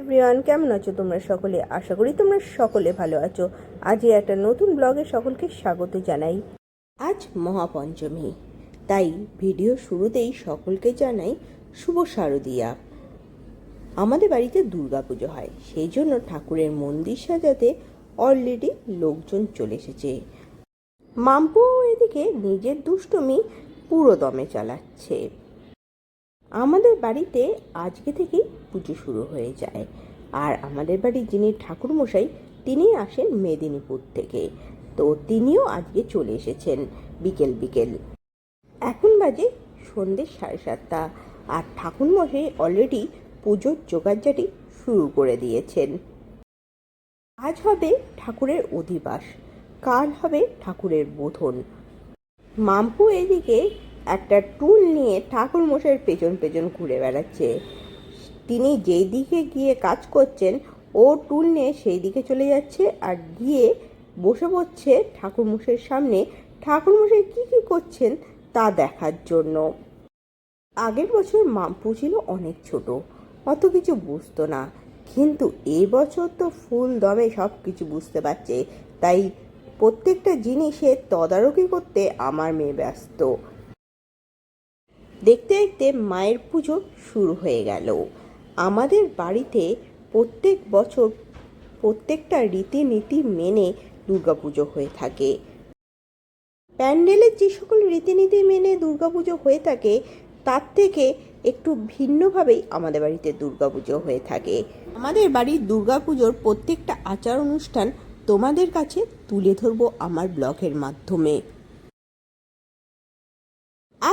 Everyone, কেমন আছো তোমরা সকলে? আশা করি তোমরা সকলে ভালো আছো। আজ একটা নতুন ব্লগে সকলকে স্বাগত জানাই। আজ মহাপঞ্চমী, তাই ভিডিও শুরুতেই সকলকে জানাই শুভ শারদিয়া। আমাদের বাড়িতে দুর্গা পুজো হয়, সেই জন্য ঠাকুরের মন্দির সাজাতে অলরেডি লোকজন চলে এসেছে। মাম্পু এদিকে নিজের দুষ্টুমি পুরো দমে চালাচ্ছে। আমাদের বাড়িতে আজকে থেকেই পুজো শুরু হয়ে যায়। আর আমাদের বাড়ির যিনি ঠাকুরমশাই তিনি আসেন মেদিনীপুর থেকে। তো তিনিও আজকে চলে এসেছেন বিকেল বিকেল। এখন বাজে সন্ধ্যে সাড়ে সাতটা আর ঠাকুরমশাই অলরেডি পুজোর জোগাড়জাটি শুরু করে দিয়েছেন। আজ হবে ঠাকুরের অধিবাস, কাল হবে ঠাকুরের বোধন। মাম্পু এদিকে একটা টুল নিয়ে ঠাকুর মশাইয়ের পেছন পেছন ঘুরে বেড়াচ্ছে। তিনি যেই দিকে গিয়ে কাজ করছেন, ও টুল নিয়ে সেই দিকে চলে যাচ্ছে আর গিয়ে বসে পড়ছে ঠাকুর মশাইয়ের সামনে। ঠাকুর মশাই কী কী করছেন তা দেখার জন্য। আগের বছর মাম্পু ছিল অনেক ছোট, অত কিছু বুঝতো না। কিন্তু এই বছর তো ফুল দমে সব কিছু বুঝতে পারছে। তাই প্রত্যেকটা জিনিসের তদারকি করতে আমার মেয়ে ব্যস্ত। দেখতে দেখতে মায়ের পুজো শুরু হয়ে গেল। আমাদের বাড়িতে প্রত্যেক বছর প্রত্যেকটা রীতিনীতি মেনে দুর্গাপুজো হয়ে থাকে। প্যান্ডেলের যে সকল রীতিনীতি মেনে দুর্গাপুজো হয়ে থাকে, তার থেকে একটু ভিন্নভাবেই আমাদের বাড়িতে দুর্গাপুজো হয়ে থাকে। আমাদের বাড়ির দুর্গাপুজোর প্রত্যেকটা আচার অনুষ্ঠান তোমাদের কাছে তুলে ধরবো আমার ব্লগের মাধ্যমে।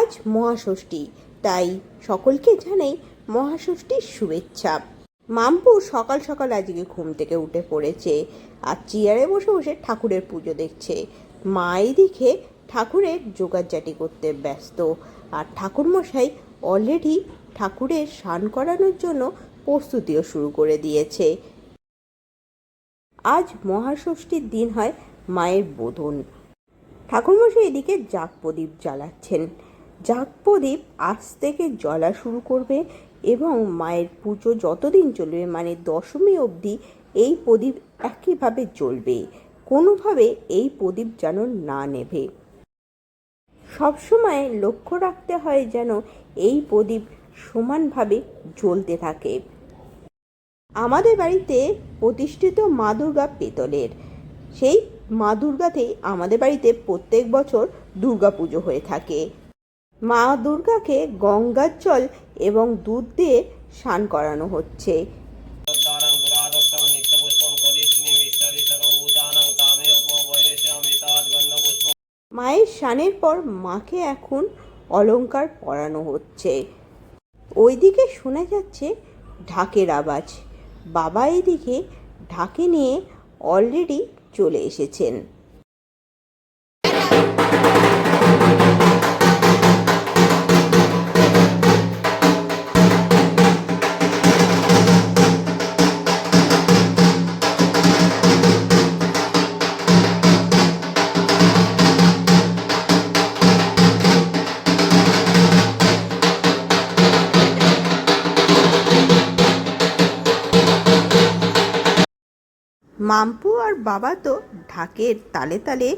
আজ মহাষষ্ঠী, তাই সকলকে জানাই মহাষষ্ঠীর শুভেচ্ছা। মাম্পু সকাল সকাল আজকে ঘুম থেকে উঠে পড়েছে আর চেয়ারে বসে বসে ঠাকুরের পুজো দেখছে। মা এদিকে ঠাকুরের জোগাড়জাটি করতে ব্যস্ত আর ঠাকুরমশাই অলরেডি ঠাকুরের স্নান করানোর জন্য প্রস্তুতিও শুরু করে দিয়েছে। আজ মহাষষ্ঠীর দিন হয় মায়ের বোধন। ঠাকুরমশাই এদিকে জাগ প্রদীপ জ্বালাচ্ছেন। প্রদীপ আজ থেকে জ্বলা শুরু করবে এবং মায়ের পুজো যতদিন চলবে মানে দশমী অবধি এই প্রদীপ একইভাবে জ্বলবে। কোনোভাবে এই প্রদীপ যেন না নেভে। সবসময় লক্ষ্য রাখতে হয় যেন এই প্রদীপ সমানভাবে জ্বলতে থাকে। আমাদের বাড়িতে প্রতিষ্ঠিত মা দুর্গা পেতলের। সেই মা দুর্গাতেই আমাদের বাড়িতে প্রত্যেক বছর দুর্গা পুজো হয়ে থাকে। মা দুর্গাকে গঙ্গার জল এবং দুধ দিয়ে স্নান করানো হচ্ছে। মায়ের স্নানের পর মাকে এখন অলঙ্কার পরানো হচ্ছে। ওইদিকে শোনা যাচ্ছে ঢাকের আওয়াজ। বাবা এদিকে ঢাকে নিয়ে অলরেডি চলে এসেছেন। মাম্পু আর বাবা তো ঢাকের তালে তালে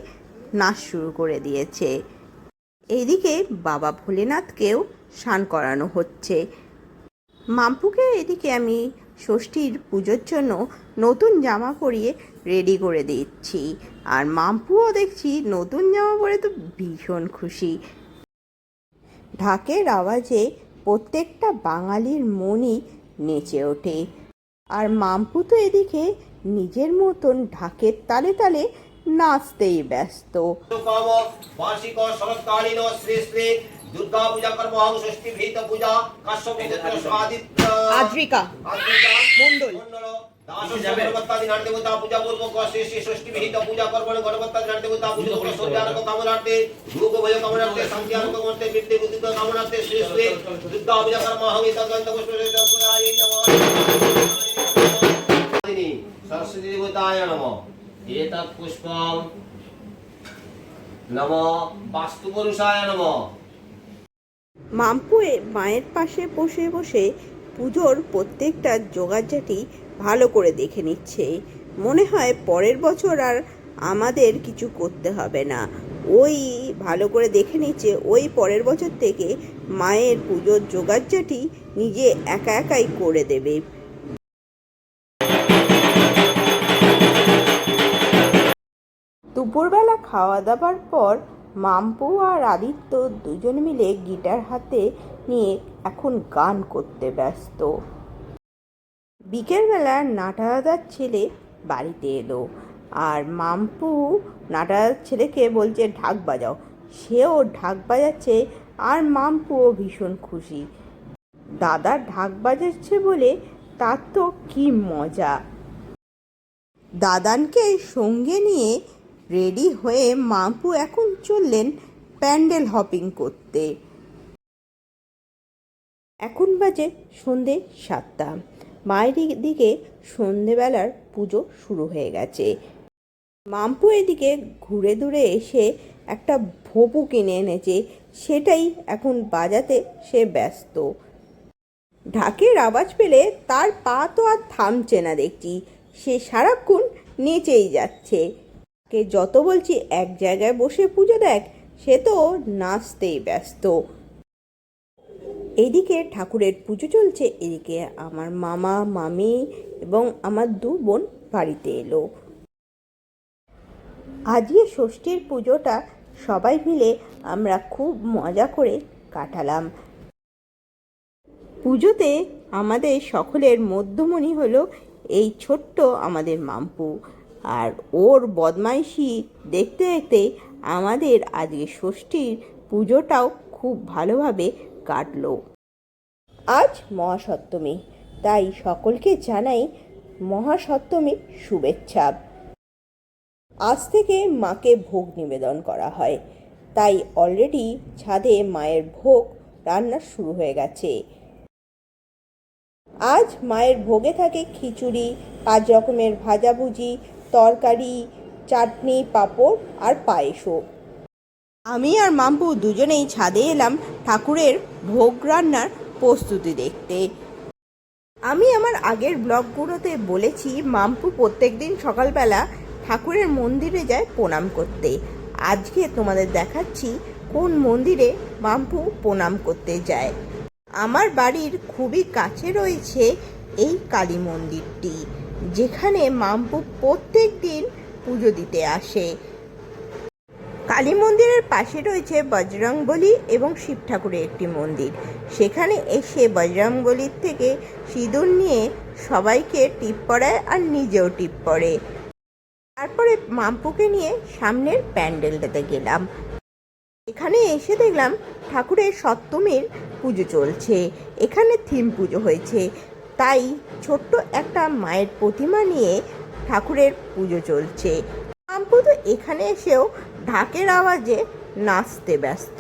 নাচ শুরু করে দিয়েছে। এইদিকে বাবা ভোলেনাথকেও স্নান করানো হচ্ছে। মাম্পুকে এদিকে আমি ষষ্ঠীর পুজোর জন্য নতুন জামা পরিয়ে রেডি করে দিচ্ছি। আর মাম্পুও দেখছি নতুন জামা পরে তো ভীষণ খুশি। ঢাকের আওয়াজে প্রত্যেকটা বাঙালির মনই নেচে ওঠে। আর মাম্পু তো এদিকে নিজের মতন ঢাকের তালে তালে নাচতেই ব্যস্ত। আদ্রিকা। শ্রী দুর্গা পূজা কর্ম পুষ্প সরস্বতী দেবতায় নমঃ পুষ্পম নম নম মাম্পুয়ে মায়ের পাশে বসে বসে পুজোর প্রত্যেকটা জোগাড়জাটি ভালো করে দেখে নিচ্ছে। মনে হয় পরের বছর আর আমাদের কিছু করতে হবে না। ওই ভালো করে দেখে নিচ্ছে, ওই পরের বছর থেকে মায়ের পুজোর জোগাড়জাটি নিজে একা একাই করে দেবে। দুপুরবেলা খাওয়া দাওয়ার পর মাম্পু আর আদিত্য দুজন মিলে গিটার হাতে নিয়ে এখন গান করতে ব্যস্ত। বিকেলবেলা নাটাদার ছেলে বাড়িতে এলো আর মাম্পু নাটাদার ছেলেকে বলছে, ঢাক বাজাও। সেও ঢাক বাজাচ্ছে আর মাম্পুও ভীষণ খুশি। দাদা ঢাক বাজাচ্ছে বলে তার তো কি মজা। দাদানকে সঙ্গে নিয়ে রেডি হয়ে মাম্পু এখন চললেন প্যান্ডেল হপিং করতে। এখন বাজে সন্ধে সাতটা। মায়ের দিকে সন্ধেবেলার পুজো শুরু হয়ে গেছে। মাম্পু এদিকে ঘুরে দূরে এসে একটা ভোপু কিনে এনেছে। সেটাই এখন বাজাতে সে ব্যস্ত। ঢাকের আওয়াজ পেলে তার পা তো আর থামছে না দেখছি। সে সারাক্ষণ নেচেই যাচ্ছে। কে যত বলছি এক জায়গায় বসে পুজো দেখ, সে তো নাচতেই ব্যস্ত। এইদিকে ঠাকুরের পুজো চলছে, এদিকে আমার মামা, মামি এবং আমার দু বোন বাড়িতে এলো। আজকে ষষ্ঠীর পুজোটা সবাই মিলে আমরা খুব মজা করে কাটালাম। পুজোতে আমাদের সকলের মধ্যমণি হলো এই ছোট্ট আমাদের মাম্পু। আর ওর বদমাইশি দেখতে দেখতে আমাদের আজকে ষষ্ঠীর পুজোটাও খুব ভালোভাবে কাটল। আজ মহাসপ্তমী, তাই সকলকে জানাই মহাসপ্তমীর শুভেচ্ছা। আজ থেকে মাকে ভোগ নিবেদন করা হয়। তাই অলরেডি ছাদে মায়ের ভোগ রান্না শুরু হয়ে গেছে। আজ মায়ের ভোগে থাকে খিচুড়ি, পাঁচ রকমের ভাজাভুজি তরকারি, চাটনি, পাঁপড় আর পায়েসও। আমি আর মাম্পু দুজনেই ছাদে এলাম ঠাকুরের ভোগ রান্নার প্রস্তুতি দেখতে। আমি আমার আগের ব্লগগুলোতে বলেছি, মাম্পু প্রত্যেক দিন সকালবেলা ঠাকুরের মন্দিরে যায় প্রণাম করতে। আজকে তোমাদের দেখাচ্ছি কোন মন্দিরে মাম্পু প্রণাম করতে যায়। আমার বাড়ির খুবই কাছে রয়েছে এই কালী মন্দিরটি। যেখানে মাম্পু প্রত্যেক দিন পুজো দিতে আসে। কালী মন্দিরের পাশে রয়েছে বজরংবলী এবং শিব ঠাকুরের একটি মন্দির। সেখানে এসে বজরংবলীর থেকে সিঁদুর নিয়ে সবাইকে টিপ পড়ায় আর নিজেও টিপ পড়ে। তারপরে মাম্পুকে নিয়ে সামনের প্যান্ডেলটাতে গেলাম। এখানে এসে দেখলাম ঠাকুরের সপ্তমীর পুজো চলছে। এখানে থিম পুজো হয়েছে। তাই ছোট্ট একটা মায়ের প্রতিমা নিয়ে ঠাকুরের পুজো চলছে। মাম্পু তো এখানে এসেও ঢাকের আওয়াজে নাচতে ব্যস্ত।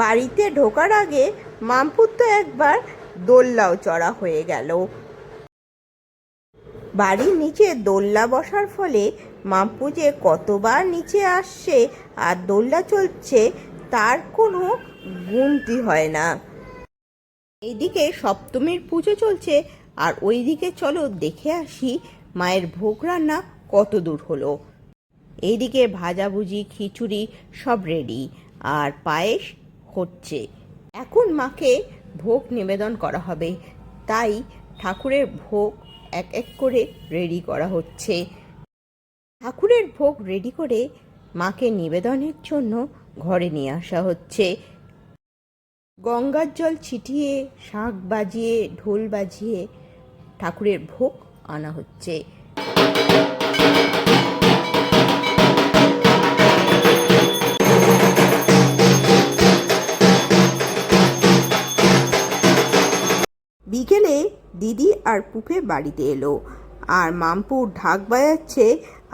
বাড়িতে ঢোকার আগে মামপুর তো একবার দোল্লাও চড়া হয়ে গেল। বাড়ির নিচে দোল্লা বসার ফলে মাম্পু যে কতবার নিচে আসছে আর দোল্লা চলছে, তার কোনো গুনতি হয় না। এদিকে সপ্তমীর পুজো চলছে, আর ওইদিকে চলো দেখে আসি মায়ের ভোগ রান্না কত দূর হলো। এইদিকে ভাজাভুজি, খিচুড়ি সব রেডি আর পায়েস হচ্ছে। এখন মাকে ভোগ নিবেদন করা হবে, তাই ঠাকুরের ভোগ এক এক করে রেডি করা হচ্ছে। ঠাকুরের ভোগ রেডি করে মাকে নিবেদনের জন্য ঘরে নিয়ে আসা হচ্ছে। গঙ্গার জল ছিটিয়ে, শাঁখ বাজিয়ে, ঢোল বাজিয়ে ঠাকুরের ভোগ আনা হচ্ছে। বিকেলে দিদি আর পুপে বাড়িতে এলো। আর মাম্পু ঢাক বাজাচ্ছে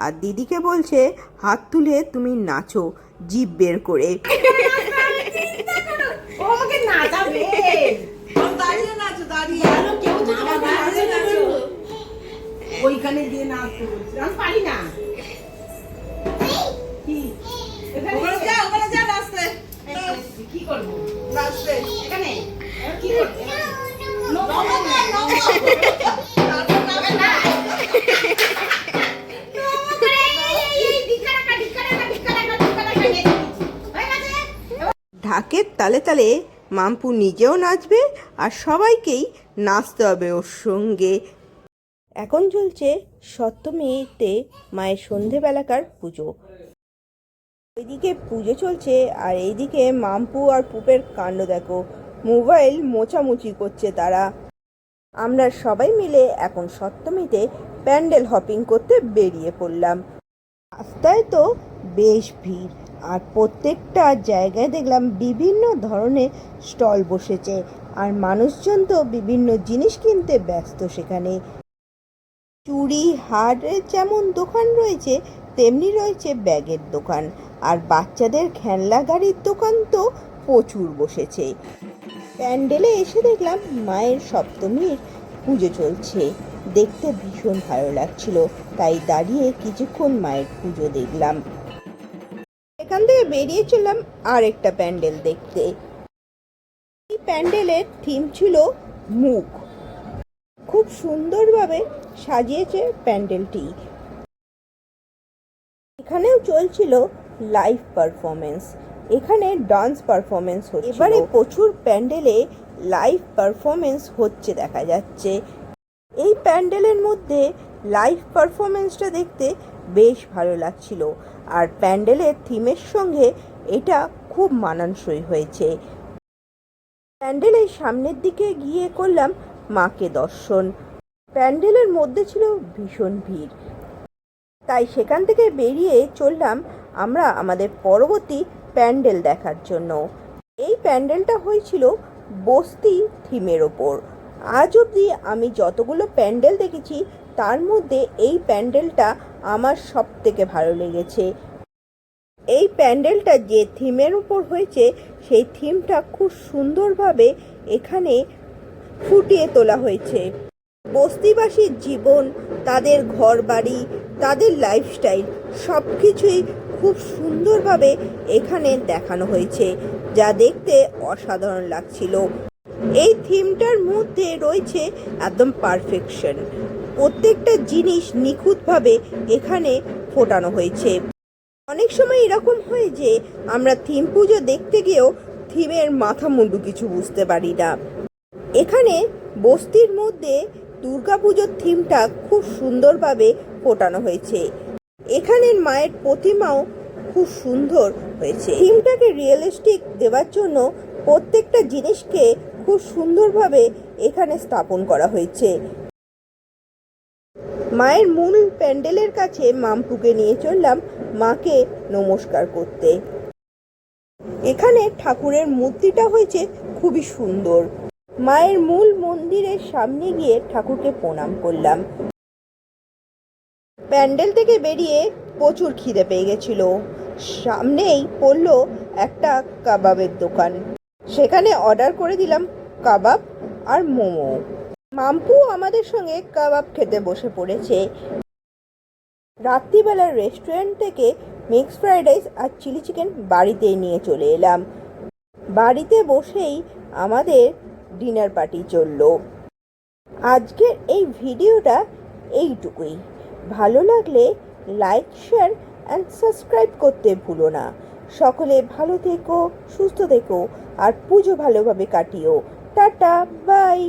আর দিদিকে বলছে, হাত তুলে তুমি নাচো জিভ বের করে। ঢাকের তালে তালে মাম্পু নিজেও নাচবে আর সবাইকেই নাচতে হবে ওর সঙ্গে। এখন চলছে সপ্তমীতে মায়ের সন্ধেবেলাকার পুজো। ওইদিকে পুজো চলছে আর এইদিকে মাম্পু আর পুপের কাণ্ড দেখো। মোবাইল মোছামুছি করছে তারা। আমরা সবাই মিলে এখন সপ্তমীতে প্যান্ডেল হপিং করতে বেরিয়ে পড়লাম। রাস্তায় তো বেশ ভিড়। আর প্রত্যেকটা জায়গায় দেখলাম বিভিন্ন ধরনের স্টল বসেছে আর মানুষজন তো বিভিন্ন জিনিস কিনতে ব্যস্ত সেখানে। চুড়ি, হারের যেমন দোকান রয়েছে, তেমনি রয়েছে ব্যাগের দোকান। আর বাচ্চাদের খেলনা গাড়ির দোকান তো প্রচুর বসেছে। প্যান্ডেলে এসে দেখলাম মায়ের সপ্তমীর পুজো চলছে। দেখতে ভীষণ ভালো লাগছিল, তাই দাঁড়িয়ে কিছুক্ষণ মায়ের পুজো দেখলাম। এখান থেকে বেরিয়ে চললাম আর একটা প্যান্ডেল দেখতে। এই প্যান্ডেলের থিম ছিল মুখ। খুব সুন্দরভাবে সাজিয়েছে প্যান্ডেলটি। এখানেও চলছিল লাইভ পারফরমেন্স এখানে ডান্স পারফরমেন্স হচ্ছে এবারে প্রচুর প্যান্ডেলে লাইভ পারফরমেন্স হচ্ছে দেখা যাচ্ছে। এই প্যান্ডেলের মধ্যে লাইভ পারফরমেন্সটা দেখতে বেশ ভালো লাগছিল। আর প্যান্ডেলের থিমের সঙ্গে এটা খুব মানানসই হয়েছে। প্যান্ডেলের সামনের দিকে গিয়ে করলাম মাকে দর্শন। প্যান্ডেলের মধ্যে ছিল ভীষণ ভিড়। তাই সেখান থেকে বেরিয়ে চললাম আমরা আমাদের পরবর্তী প্যান্ডেল দেখার জন্য। এই প্যান্ডেলটা হয়েছিল বস্তি থিমের ওপর। আজ অবধি আমি যতগুলো প্যান্ডেল দেখেছি, তার মধ্যে এই প্যান্ডেলটা আমার সব থেকে ভালো লেগেছে। এই প্যান্ডেলটা যে থিমের উপর হয়েছে, সেই থিমটা খুব সুন্দরভাবে এখানে ফুটিয়ে তোলা হয়েছে। বস্তিবাসীর জীবন, তাদের ঘর বাড়ি তাদের লাইফস্টাইল সব কিছুই খুব সুন্দরভাবে এখানে দেখানো হয়েছে, যা দেখতে অসাধারণ লাগছিল। এই থিমটার মধ্যে রয়েছে একদম পারফেকশন প্রত্যেকটা জিনিস নিখুঁতভাবে এখানে ফোটানো হয়েছে। অনেক সময় এরকম হয় যে, আমরা থিম পুজো দেখতে গিয়েও থিমের মাথা মুন্ডু কিছু বুঝতে পারি না। এখানে বস্তির মধ্যে দুর্গাপুজোর থিমটা খুব সুন্দরভাবে ফোটানো হয়েছে। এখানের মায়ের প্রতিমাও খুব সুন্দর হয়েছে। থিমটাকে রিয়েলিস্টিক দেওয়ার জন্য প্রত্যেকটা জিনিসকে খুব সুন্দরভাবে এখানে স্থাপন করা হয়েছে। মায়ের মূল প্যান্ডেলের কাছে মামপুকে নিয়ে চললাম মাকে নমস্কার করতে। এখানে ঠাকুরের মূর্তিটা হয়েছে খুবই সুন্দর। মায়ের মূল মন্দিরের সামনে গিয়ে ঠাকুরকে প্রণাম করলাম। প্যান্ডেল থেকে বেরিয়ে প্রচুর খিদে পেয়ে গেছিল। সামনেই পড়ল একটা কাবাবের দোকান। সেখানে অর্ডার করে দিলাম কাবাব আর মোমো। মাম্পু আমাদের সঙ্গে কাবাব খেতে বসে পড়েছে। রাত্রিবেলার রেস্টুরেন্ট থেকে মিক্স ফ্রাইড রাইস আর চিলি চিকেন বাড়িতেই নিয়ে চলে এলাম। বাড়িতে বসেই আমাদের ডিনার পার্টি চলল। আজকের এই ভিডিওটা এইটুকুই। ভালো লাগলে লাইক শেয়ার অ্যান্ড সাবস্ক্রাইব করতে ভুলো না। সকলে ভালো থেকো, সুস্থ থেকো, আর পুজো ভালোভাবে কাটিও। Tata bye